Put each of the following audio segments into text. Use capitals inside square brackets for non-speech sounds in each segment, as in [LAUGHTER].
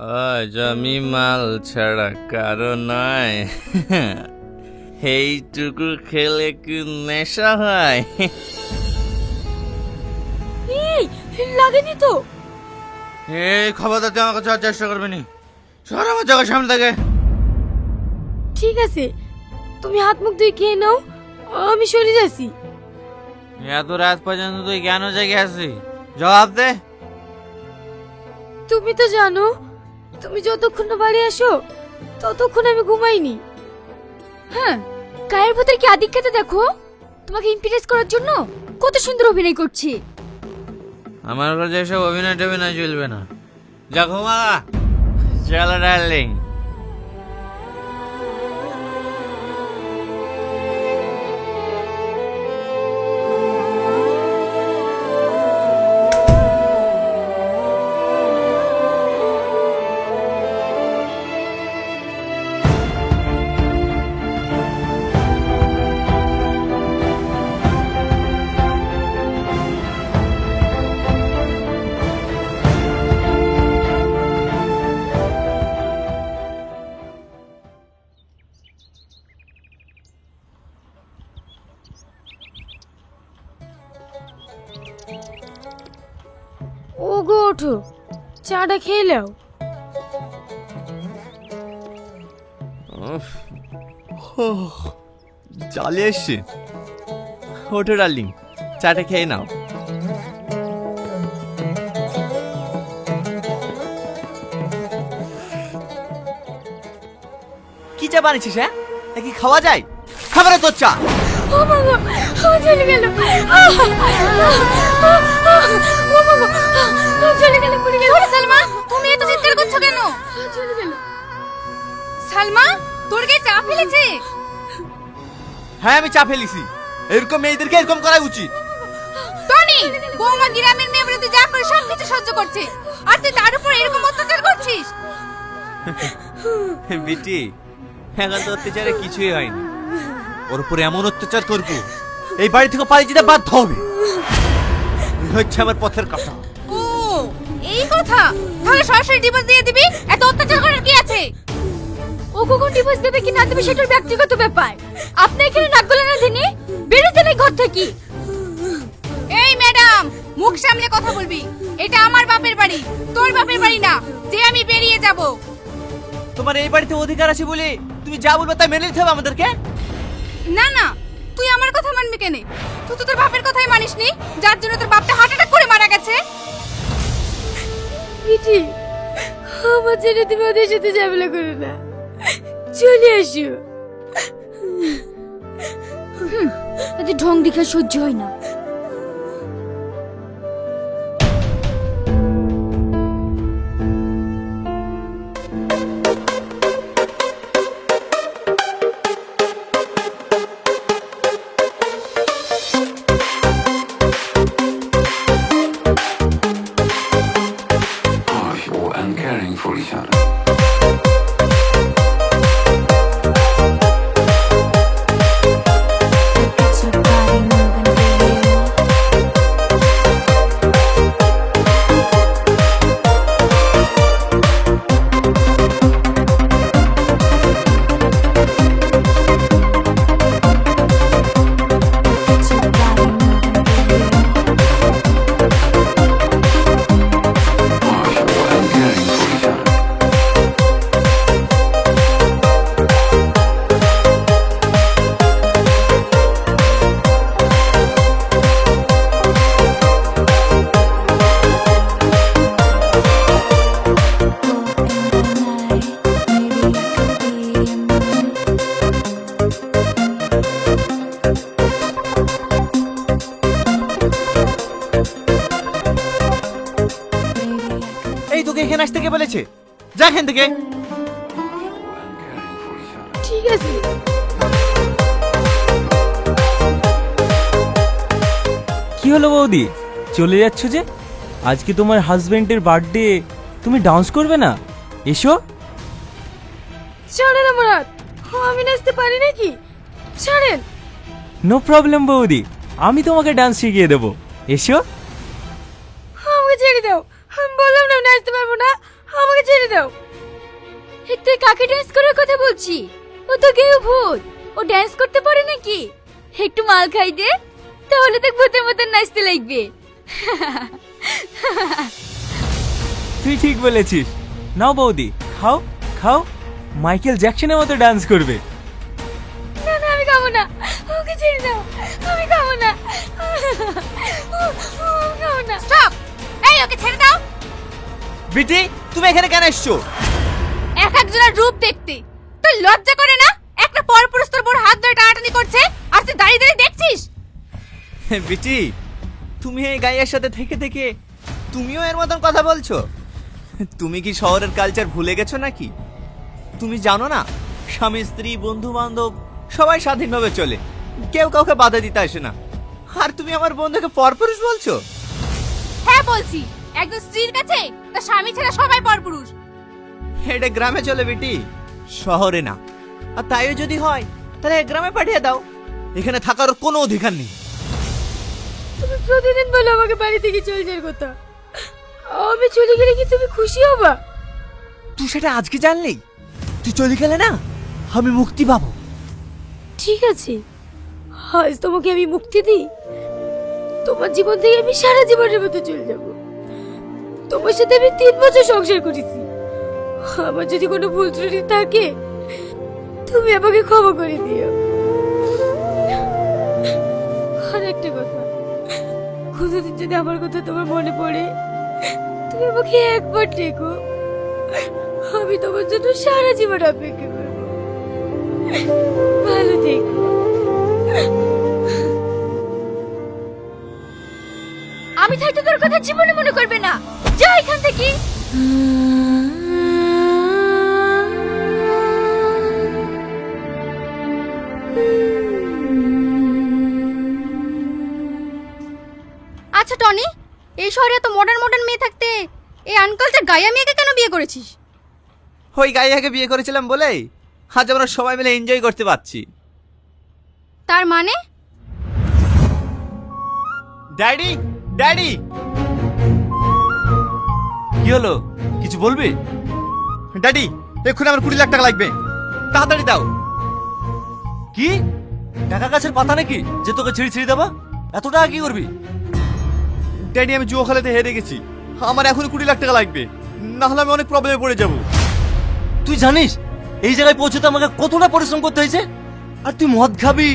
আজ আমি মাল ছাড়া কারও নয় এইটুকু খেলে কি নেশা হয়? এই লাগেনি তো। এই খবরদার তুই আমাকে যাওয়ার চেষ্টা করবি নি। সর আমার চোখের সামনে থেকে। ঠিক আছে তুমি হাত মুখ ধুয়ে খেয়ে নাও আমি সরে যাচ্ছি। এত রাত পর্যন্ত তুই কেন জেগে আছিস? জবাব দে। তুমি তো জানো তুমি যতক্ষণ না বাড়ি আসো, ততক্ষণ আমি ঘুমাইনি। হ্যাঁ গায়ের ভেতরে কি আদিক খেতে দেখো? তোমাকে ইমপ্রেস করার জন্য কত সুন্দর অভিনয় করছি। আমার কাছে এসব অভিনয় টভিনয় চলবে না। যা ঘুমা। চলো ডার্লিং ওঠো চাটা খেয়ে নাও। চলে এসছে। ওঠো ডার্লিং চাটা খেয়ে নাও। কি চা বানিয়েছিস হ্যাঁ? কি খাওয়া যায়? খাবারে তোর চা। ও গো ও চলে গেল। ও ও চলে গেল পড়ে গেল সালমা তুমি এত চিৎকার করছ কেন? চলে গেল সালমা তোর চা ফেলেছে? হ্যাঁ আমি চা ফেলিছি। এরকম মেয়েদেরকে এরকম করা উচিত। টনি বৌমা গ্রামের মেয়ে যা করে সব কিছু সহ্য করছে আর তুই তার উপর এরকম অত্যাচার করছিস? বিটি এখন তো অত্যাচারে কিছুই হয়নি ওর উপরে এমন অত্যাচার করব এই বাড়ি থেকে পালিয়ে যেতে বাধ্য হবে। হচ্ছে আমার পথের কথা। এই কথা? তাহলে সরাসরি ডিভোর্স দিয়ে দিবি? এত অত্যাচার করার কি আছে? ও কখন ডিভোর্স দেবে কি না দেবে সেটার ব্যক্তিগত ব্যাপার। আপনি এখানে নাক গলে না দিনি বেরোতে নেই ঘর থেকে। এই ম্যাডাম মুখ সামলে কথা বলবি। এটা আমার বাপের বাড়ি তোর বাপের বাড়ি না যে আমি বেরিয়ে যাব। তোমার এই বাড়িতে অধিকার আছে বলে তুমি যা বলবে তাই মেনে নিতে হবে আমাদেরকে? না না তুই আমার কথা মানবি কেন? তুই তো তোর বাপের কথাই মানিসনি যার জন্য তোর বাপটা হার্ট অ্যাটাক করে মারা গেছে। বিটি আমার ছেলে তুমি ওদের সাথে ঝামেলা করো না। চলে আসো। এতে ঢং দেখে সহ্য হয় না। আসতে যা এখান থেকে. ঠিক আছে। কি হলো বৌদি? চলে যাচ্ছ যে? আজকে তোমার হাজবেন্ডের বার্থডে তুমি ডান্স করবে না? এসো। ছাড়েন আমার হাত আমি নাচতে পারি নাকি? ছাড়েন। নো প্রবলেম বৌদি। আমি তোমাকে ডান্স শিখিয়ে দেবো। এসো। আমাকে ছেড়ে দাও। আমি বললাম না আমি নাচতে পারব না। আমাকে ছেড়ে দাও। তুই কাকে ড্যান্স করার কথা বলছি ও তো কেউ ভূত। ও ড্যান্স করতে পারে নাকি? একটু মাল খাই দে তাহলে দেখ ভূতের মতন নাচতে লাগবে। তুই ঠিক বলেছিস। নাও বৌদি খাও খাও। মাইকেল জ্যাকসনের মতো ডান্স করবে। না না আমি খাব না। ওকে ছেড়ে দাও। আমি খাব না। খাব না। স্টপ! এই ওকে ছেড়ে দাও। বিটি তুমি এখানে কেন এসছো? এক একজনের রূপ দেখতে। তুই লজ্জা করে না? একটা পরপুরুষ তোর বোর হাত ধরে টানাটানি করছে আর তুই দাঁড়িয়ে দাঁড়িয়ে দেখছিস? [LAUGHS] বিটি তুমি এই গাইয়ের সাথে থেকে থেকে তুমিও এর মতন কথা বলছো? তুমি কি শহরের কালচার ভুলে গেছো নাকি? তুমি জানো না স্বামী স্ত্রী বন্ধু বান্ধব সবাই স্বাধীনভাবে চলে। কেউ কাউকে বাধা দিতে আসে না। আর তুমি আমার বন্ধুকে পরপুরুষ বলছো? হ্যাঁ বলছি। একজন স্ত্রীর কাছে তার স্বামী ছাড়া সবাই পরপুরুষ। এটা গ্রামে চলে বেটি শহরে না। আর তাইও যদি হয় তাহলে গ্রামে পাঠিয়ে দাও। এখানে থাকার কোনো অধিকার নেই। তুমি প্রতিদিন বলো আমাকে বাড়ি থেকে চলে যাওয়ার কথা। আমি চলে গেলে কি তুমি খুশি হবা? তুই সেটা আজকে জানলি? তুই চলে গেলে না আমি মুক্তি পাবো। ঠিক আছে। আজ তোমাকে আমি মুক্তি দিই। তোমার জীবন থেকে আমি সারা জীবনের মতো চলে যাব। তোমার সাথে আমি তিন বছর সংসার করেছি। আমার যদি কোনো ভুল ত্রুটি থাকে, তুমি আমাকে ক্ষমা করে দিও। আর একটা কথা, কোনোদিন যদি আমার কথা তোমার মনে পড়ে, তুমি আমাকে একবার ডেকো। আমি তোমার জন্য সারা জীবন অপেক্ষা করব। ভালো থেকো। থাকতে তোর কথা জীবনে মনে করবে না। যা এখান থেকে। আচ্ছা টনি এই শহরে এত মডার্ন মডার্ন মেয়ে থাকতে এই আনকালচার গায়া মেয়েকে কেন বিয়ে করেছিস? ওই গাইয়াকে বিয়ে করেছিলাম বলে আজ আমরা সবাই মিলে এনজয় করতে পারছি। তার মানে? ড্যাডি ড্যাডি কি হলো? কিছু বলবি? ড্যাডি এক্ষুনি আমার কুড়ি লাখ টাকা লাগবে। তাড়াতাড়ি দাও। কি? টাকা গাছের পাতা নাকি? যে তোকে ছিঁড়ি ছিঁড়ি দেবা? এত টাকা কি করবি? ড্যাডি আমি জুয়া খেলাতে হেরে গেছি। আমার এখনই কুড়ি লাখ টাকা লাগবে। না হলে আমি অনেক প্রবলেমে পড়ে যাব। তুই জানিস, এই জায়গায় পৌঁছতে আমাকে কতটা পরিশ্রম করতে হয়েছে? আর তুই মদ খাবি,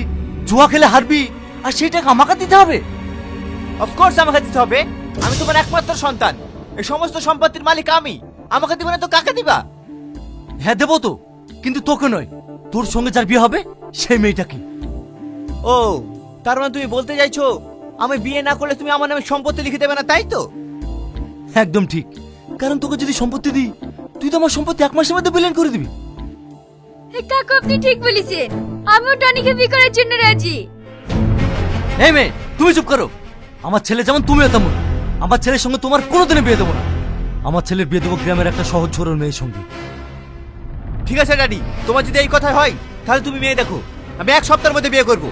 জুয়া খেলে হারবি, আর সেই টাকা আমাকে দিতে হবে? অফকোর্স আমাকে দিতে হবে। আমি তোমার একমাত্র সন্তান। এই সমস্ত সম্পত্তির মালিক আমি। আমাকে দিবে না তো কাকে দিবা? হ্যাঁ দেবো তো। কিন্তু তোকে নয়। তোর সঙ্গে যার বিয়ে হবে সেই মেয়েটাকে ও তার মানে তুমি বলতে চাইছো আমি বিয়ে না করলে তুমি আমার নামে সম্পত্তি লিখে দেবে না তাই তো? একদম ঠিক। কারণ তোকে যদি সম্পত্তি দিই তুই তো আমার সম্পত্তি এক মাসের মধ্যে বিলীন করে দিবি। কাকু আপনি ঠিক বলেছেন। আমিও টনিকে বিয়ে করার জন্য রাজি। এই মেয়ে তুমি চুপ করো। আমার ছেলে যেমন তুমিও তেমন। আমার ছেলের সঙ্গে তোমার কোনোদিনে বিয়ে দেবো না। আমার ছেলের বিয়ে দেবো গ্রামের একটা সহজ ছোড়োর মেয়ের সঙ্গে। ঠিক আছে ড্যাডি তোমার যদি এই কথা হয়, তাহলে তুমি মেয়ে দেখো। আমি এক সপ্তাহের মধ্যে বিয়ে করব।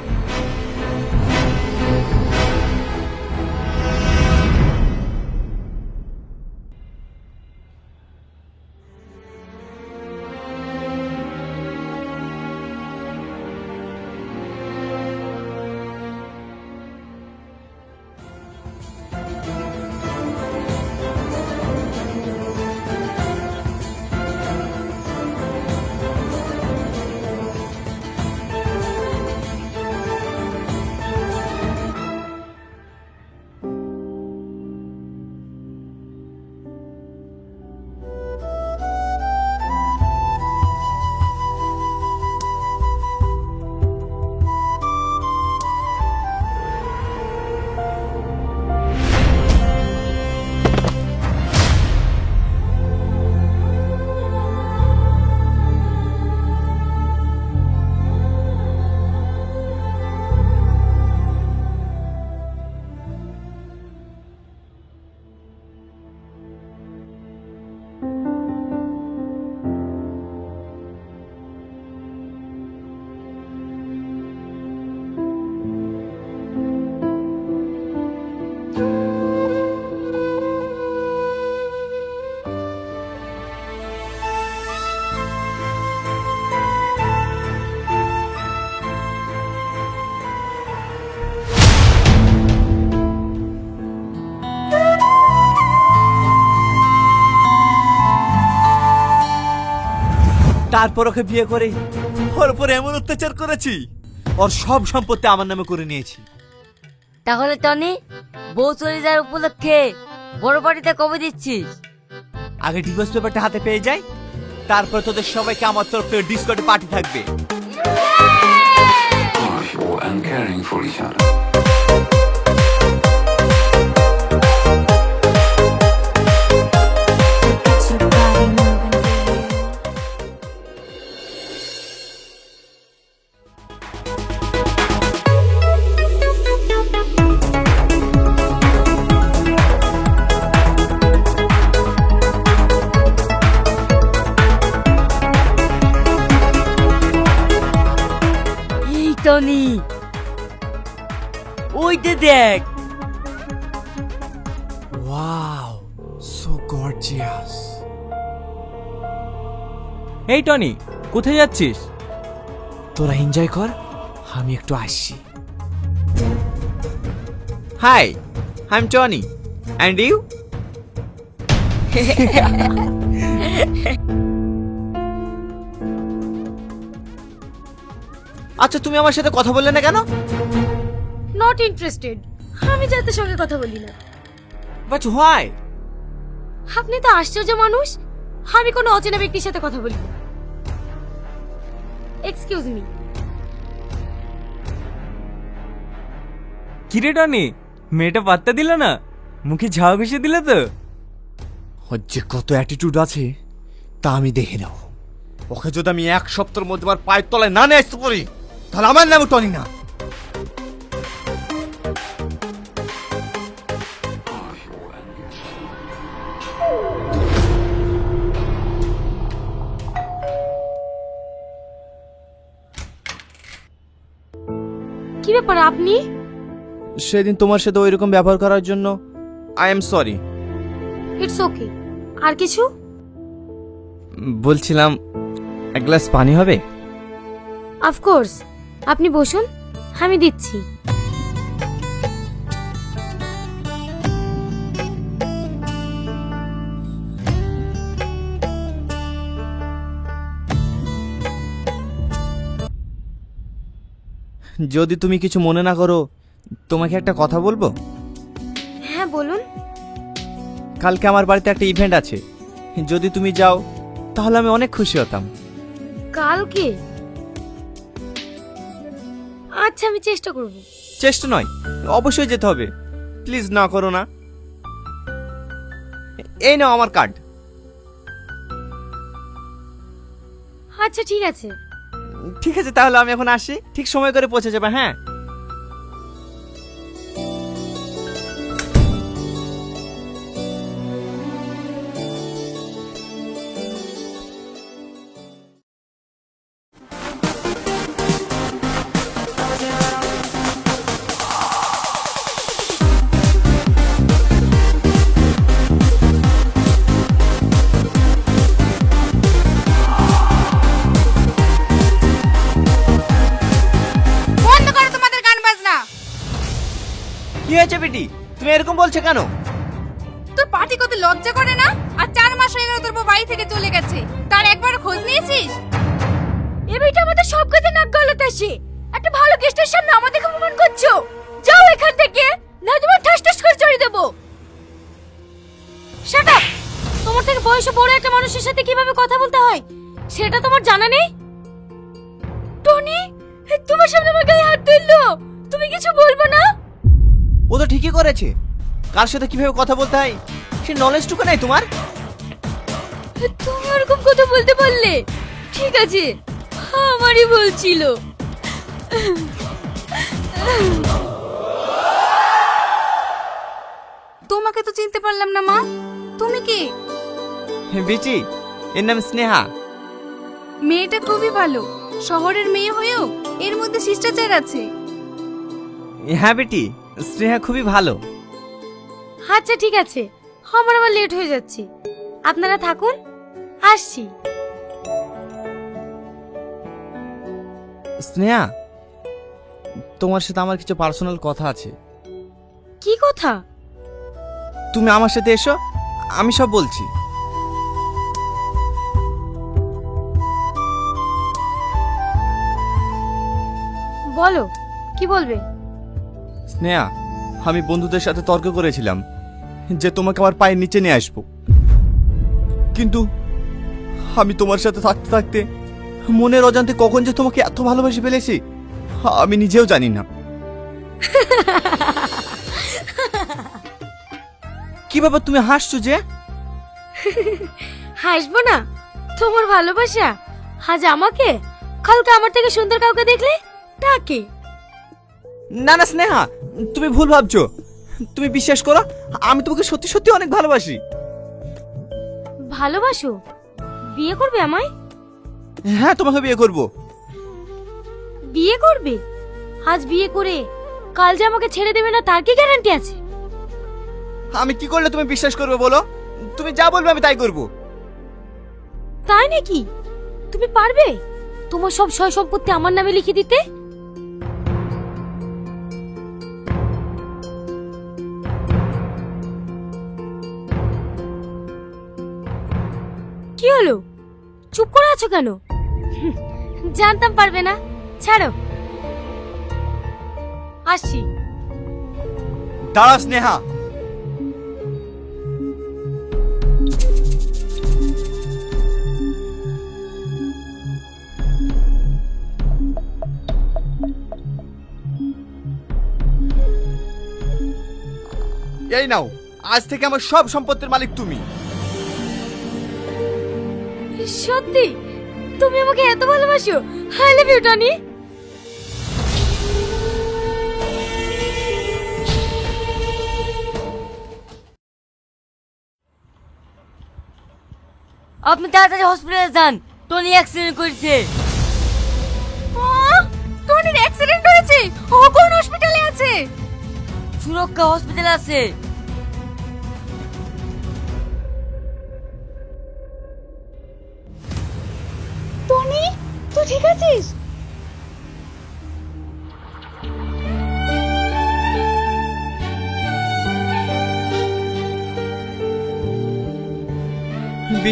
তারপর ওকে বিয়ে করে। ওর উপর এমন অত্যাচার করেছি। ওর সব সম্পত্তি আমার নামে করে নিয়েছি। তাহলে টনি বউ চলে যাওয়ার উপলক্ষে বড় বাড়িতে কবে দিচ্ছিস? আগে ডিভোর্স পেপারটা হাতে পেয়ে যাই তারপর তোদের সবাইকে আমার তরফ থেকে ডিসকোটে পার্টি থাকবে। And caring for each other. দেখ। ওয়াও সো গর্জিয়াস এই টনি কোথায় যাচ্ছিস? তোরা এনজয় কর আমি একটু আসছি। Hi I am Tony and you আচ্ছা তুমি আমার সাথে কথা বললে না কেন? নট ইন্টারেস্টেড আমি যাদের সঙ্গে কথা বলি না। বাট হোয়াই আপনি তো আশ্চর্য মানুষ। আমি কোনো অচেনা ব্যক্তির সাথে কথা বলি এক্সকিউজ মি কিরে টনি মেয়েটা পাত্তা দিল না? মুখে ঝাও ঘষে দিলে তো। ওর যে কত অ্যাটিটিউড আছে। তা আমি দেখে নেব ওকে যদি আমি এক সপ্তাহের মধ্যে আমার পায়ের তলায় না নিয়ে আসতে পারি তাহলে আমার নাম টনি না। আপনি? সেদিন তোমার সাথে ওই রকম ব্যবহার করার জন্য I am sorry it's okay আর কিছু? বলছিলাম এক গ্লাস পানি হবে? অফকোর্স আপনি বসুন আমি দিচ্ছি। যদি তুমি কিছু মনে না করো তোমাকে একটা কথা বলব? হ্যাঁ বলুন। কালকে আমার বাড়িতে একটা ইভেন্ট আছে। যদি তুমি যাও তাহলে আমি অনেক খুশি হতাম। কালকে? আচ্ছা আমি চেষ্টা করব। চেষ্টা নয় অবশ্যই যেতে হবে। প্লিজ না করো না। এই নাও আমার কার্ড আচ্ছা ঠিক আছে। ঠিক আছে তাহলে আমি এখন আসি। ঠিক সময় করে পৌঁছে যাবে হ্যাঁ? তুমি এরকম বলছো কেন? তোর পার্টি কত লজ্জা করে না? আর চার মাস হয়ে গেল তোর বাড়ি থেকে চলে গেছে। তার একবার খোঁজ নিয়েছিস? এ মেয়েটা আমাদের সব কাজে নাক গলাতে আসে। একটা ভালো গেস্টের সামনে আমাদের অপমান করছ? যাও এখান থেকে, না তোমার ঠাস ঠাস করে চড়িয়ে দেবো। শাট আপ তোমার থেকে বয়সে বড় একটা মানুষের সাথে কীভাবে কথা বলতে হয়, সেটা তোমার জানা নেই? টনি, তোমার সামনে আমার গায়ে করেছে? কার সাথে কীভাবে কথা বলতে হয়? সে নলেজটুকু নাই তোমার? তুমি ওরকম কথা বলতে পারলে? ঠিক আছে আমারই বলছিল তোমাকে তো চিনতে পারলাম না মা। তুমি কি? বিচি এর নাম স্নেহা। মেয়েটা খুবই ভালো। শহরের মেয়ে হয়েও এর মধ্যে শিষ্টাচার আছে। হ্যাঁ বেটি। স্নেহা খুবই ভালো। আচ্ছা ঠিক আছে। আমার আবার লেট হয়ে যাচ্ছে। আপনারা থাকুন আসছি। স্নেহা তোমার সাথে আমার কিছু পার্সোনাল কথা আছে। কি কথা? তুমি আমার সাথে এসো আমি সব বলছি। বলো কি বলবে? স্নেহা, আমি বন্ধুদের সাথে তর্ক করেছিলাম যে তোমাকে আমার পায়ের নিচে নিয়ে আসব। কিন্তু আমি তোমার সাথে থাকতে থাকতে মনের অজান্তে কখন যে তোমাকে এত ভালোবাসি ফেলেছি, আমি নিজেও জানি না। কি ব্যাপার, তুমি হাসছো যে? হাসবো না, তোমার ভালোবাসা? আজ আমাকে? কালকে আমার থেকে সুন্দর কাউকে দেখলে? তাকে? না না স্নেহা তুমি ভুল ভাবছ। তুমি বিশ্বাস করো আমি তোমাকে সত্যি সত্যি অনেক ভালোবাসি। ভালোবাসো? বিয়ে করবে আমায়? হ্যাঁ তোমাকে বিয়ে করব। বিয়ে করবে? আজ বিয়ে করে কাল যে আমাকে ছেড়ে দেবে না তার কি গ্যারান্টি আছে? আমি কি করলে তুমি বিশ্বাস করবে বলো? তুমি যা বলবে আমি তাই করব। তাই নাকি? তুমি পারবে? তোমার সব সয় সম্পত্তি আমার নামে লিখে দিতে? চুপ করে আছো কেন? জানতাম পারবে না। ছাড়ো। আসছি। দাঁড়া স্নেহা। এই নাও, আজ থেকে আমার সব সম্পত্তির মালিক তুমি। সত্যি? তুমি আমাকে এত ভালোবাসো। আই লাভ ইউ টনি আপনি তাড়াতাড়ি হসপিটালে যান। টনি অ্যাক্সিডেন্ট করেছে। টনির অ্যাক্সিডেন্ট হয়েছে ও কোন হসপিটালে আছে? সুরক্ষা হসপিটালে আছে।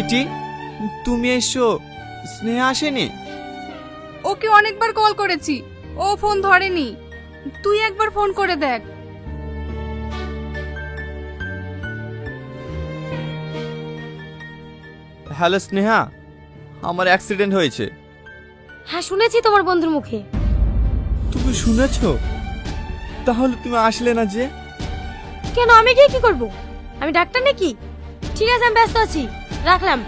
বিটি তুমি এসো স্নেহা আসেনি। ওকে অনেকবার কল করেছি ও ফোন ধরেনি তুই একবার ফোন করে দেখ। হ্যালো স্নেহা আমার অ্যাক্সিডেন্ট হয়েছে। হ্যাঁ শুনেছি তোমার বন্ধুর মুখে। তুমি শুনেছো? তাহলে তুমি আসলে না যে? কেন আমি গিয়ে কি করব? আমি ডাক্তার নাকি? ঠিক আছে আমি ব্যস্ত আছি। রাখলাম।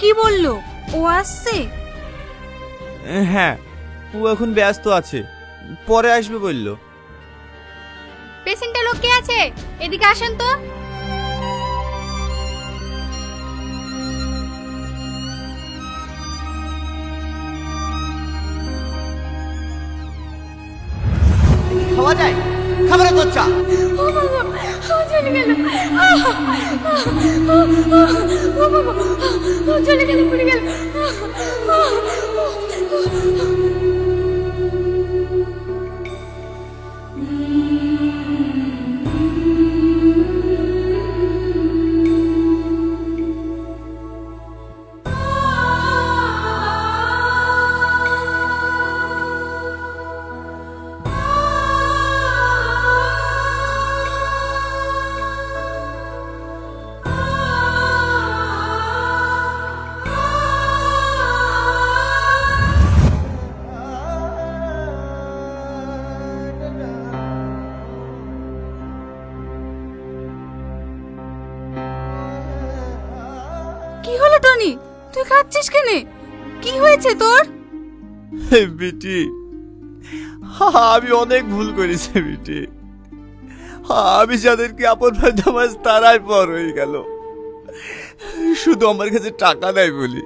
কি বলল? ও আসছে? হ্যাঁ ও এখন ব্যস্ত আছে। পরে আসবে বলল। পেশেন্টের লোক কে আছে? এদিকে আসেন তো। খাওয়া যায়। খাবারের দরজা। চলে গেল আহ! ও বাবা ও চলে গেল পড়ে গেল বিটি। আমি অনেক ভুল করেছি বিটি। আমি যাদেরকে আপন ভাজ তারাই পর হয়ে গেল। শুধু আমার কাছে টাকা দেয় বলি।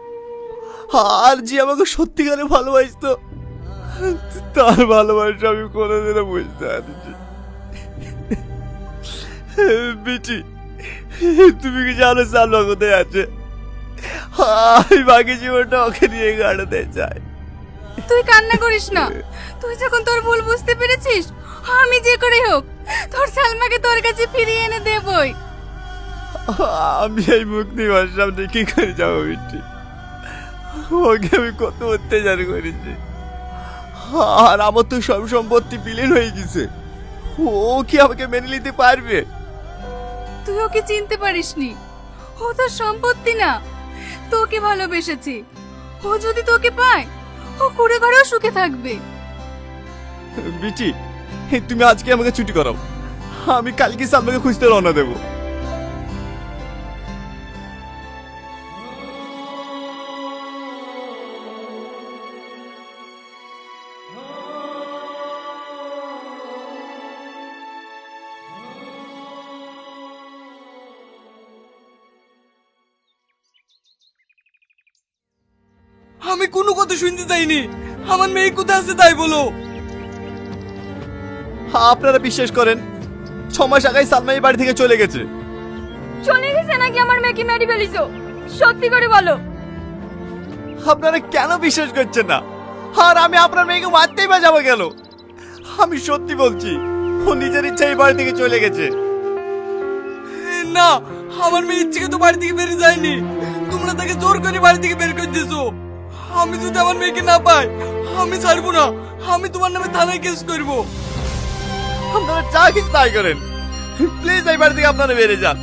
আর যে আমাকে সত্যিকারে ভালোবাসতো, তার ভালোবাসা আমি কোনোদিনও বুঝতে পারিনি। বিটি, তুমি কি জানো সালমা কোথায় আছে? আমি বাকি জীবনটা ওকে নিয়ে কাটাতে চাই। তুই কান্না করিস না। তুই যখন তোর ভুল বুঝতে পেরেছিস আমি যে করে হোক তোর সালমাকে তোর কাছে ফিরিয়ে এনে দেবই। আমি এই মুক্তি মার সামনে কি করে যাব বিটি ওকে আমি কত অত্যাচার করেছি। আর আমার তো সব সম্পত্তি বিলীন হয়ে গেছে। ও কি আমাকে মেনে নিতে পারবে? তুই ওকে চিনতে পারিসনি? ও তোর সম্পত্তি না। তোকে ভালোবেসেছি। ও যদি তোকে পায় ও কুড়ে ঘরেও সুখে থাকবে। বিটি তুমি আজকে আমাকে ছুটি করাও। আমি কালকে সামনে খুঁজতে রওনা দেবো। আমি কথা শুনতে চাইনি। আমার মেয়ে কোথায় আছে তাই বলো। আপনারা বিশ্বাস করেন ছ মাস আগে সালমা এই বাড়ি থেকে চলে গেছে। চলে গেছে নাকি আমার মেয়েকে মেরে ফেলিছো? সত্যি করে বলো। আপনারা কেন বিশ্বাস করছেন না? আর আমি আপনার মেয়েকে মারতেই বা যাব গেল আমি সত্যি বলছি ও নিজের ইচ্ছা এই বাড়ি থেকে চলে গেছে। না আমার মেয়ে ইচ্ছে তো বাড়ি থেকে বেরিয়ে যায়নি। তোমরা তাকে জোর করে বাড়ি থেকে বের করে দিয়েছ। আমি যদি আমার মেয়েকে না পাই আমি ছাড়বো না। আমি তোমার নামে থানায় কেস করব। আপনারা যা কিছু তাই করেন। প্লিজ এই বাড়ি থেকে আপনারা বেরিয়ে যান।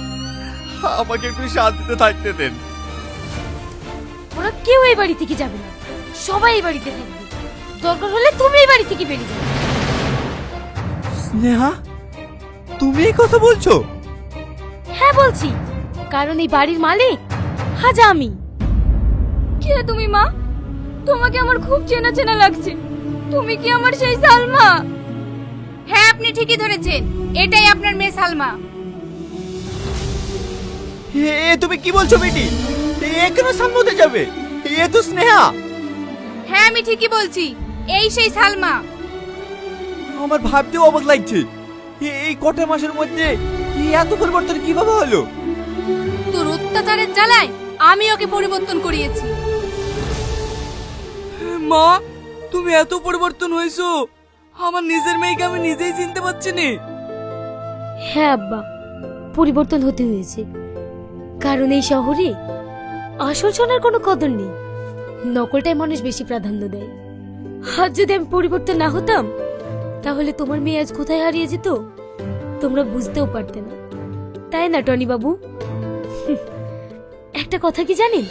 আমাকে একটু শান্তিতে থাকতে দেন। ওরা কেউ এই বাড়ি থেকে যাবে না। সবাই এই বাড়িতে থাকবে। দরকার হলে তুমি এই বাড়ি থেকে বেরিয়ে যাবে স্নেহা তুমি এই কথা বলছো? হ্যাঁ বলছি। কারণ এই বাড়ির মালিক আজ আমি। কে তুমি মা? তোমাকে আমার খুব চেনা চেনা লাগছে। তুমি কি আমার সেই সালমা? হ্যাঁ আপনি ঠিকই ধরেছেন। এটাই আপনার মেয়ে সালমা। এ তুমি কি বলছো বেটি? এ কেন সামনে যাবে? এ তো স্নেহা। হ্যাঁ আমি ঠিকই বলছি। এই সেই সালমা। আমার ভাবতেও অবাক লাগছে। এ- এই কটা মাসের মধ্যে এত পরিবর্তন কীভাবে হলো? তোর অত্যাচারের জ্বালায় আমি ওকে পরিবর্তন করিয়েছি। মা, তুমি এত পরিবর্তন হয়েছো। আমার নিজের মেয়েকে আমি নিজেই চিনতে পারছি না। হ্যাঁ আব্বা, পরিবর্তন হতে হয়েছে। কারণ এই শহরে আসল সোনার কোনো কদর নেই। নকলটাই মানুষ বেশি প্রাধান্য দেয়। আর যদি আমি পরিবর্তন না হতাম, তাহলে তোমার মেয়ে আজ কোথায় হারিয়ে যেত, তোমরা বুঝতেও পারতে না। তাই না, টনি বাবু? একটা কথা কি জানেন?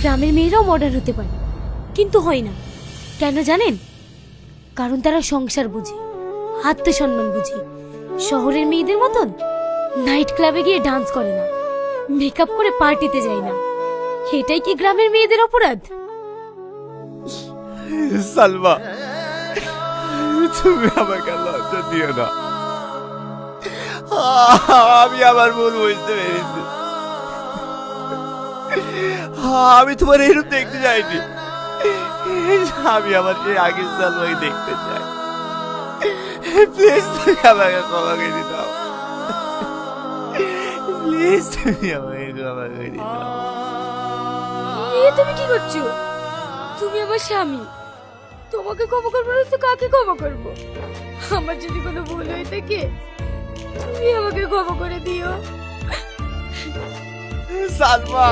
গ্রামের মেয়েরাও মডার্ন হতে পারে। কিন্তু হয় না। কেন জানেন? কারণ তারা সংসার বুঝে, আত্মসম্মান বুঝে। শহরের মেয়েদের মতন নাইট ক্লাবে গিয়ে ডান্স করে না মেকআপ করে পার্টিতে যায় না। এটাই কি গ্রামের মেয়েদের অপরাধ? সালমা, তুমি আমাকে লজ্জা দিও না। আমি আমার ভুল বুঝতে পেরেছি। আমি তোমার এরূপ দেখতে চাইনি। আমি আমার সেই আগের সালমাকে দেখতে চাই। প্লিজ তুমি আমাকে ক্ষমা করে দাও। প্লিজ তুমি আমাকে ক্ষমা করে দাও। এ তুমি কি করছ? তুমি আমার স্বামী। তোমাকে ক্ষমা করব না তো কাকে ক্ষমা করব? আমার যদি কোনো ভুল হয়ে থাকে তুমি আমাকে ক্ষমা করে দিও। সালমা।